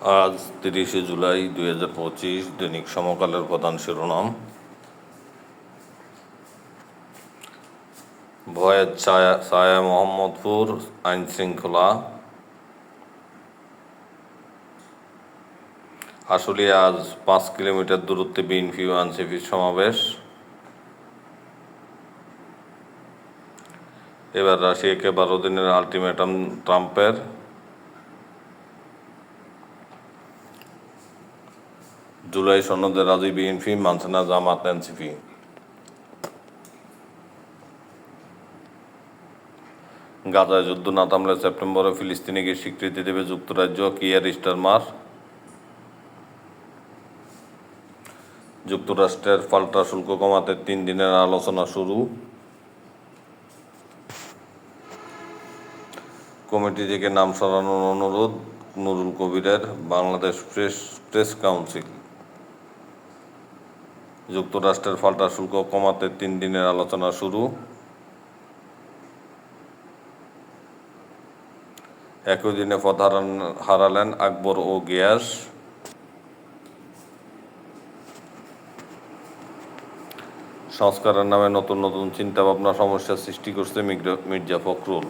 আজ তিরিশে জুলাই দুই হাজার পঁচিশ দৈনিক সমকালের প্রধান শিরোনাম। ভয়ের ছায়া ছায়া মোহাম্মদপুর, আইন শৃঙ্খলা। আসলে আজ পাঁচ কিলোমিটার দূরত্বে বিএনপি ও আনসিপির সমাবেশ। এবার রাশিয়াকে বারো দিনের আলটিমেটাম ট্রাম্পের জুলাই সনদে রাজি বিএনপি, মানছে না জামাত, এনসিপি। গাজায় যুদ্ধ না থামলে সেপ্টেম্বরে ফিলিস্তিনিকে স্বীকৃতি দেবে যুক্তরাজ্য কিয়ার স্টারমার যুক্তরাষ্ট্রের পাল্টা শুল্ক কমাতে তিন দিনের আলোচনা শুরু। কমিটি থেকে নাম সরানোর অনুরোধ নুরুল কবিরের বাংলাদেশ প্রেস প্রেস কাউন্সিল। যুক্তরাষ্ট্রের পাল্টা শুল্ক কমাতে তিন দিনের আলোচনা শুরু। একই দিনে হারান হারালেন আকবর ও গিয়াস। সংস্কারের নামে নতুন নতুন চিন্তাভাবনা সমস্যার সৃষ্টি করছে মির্জা ফখরুল।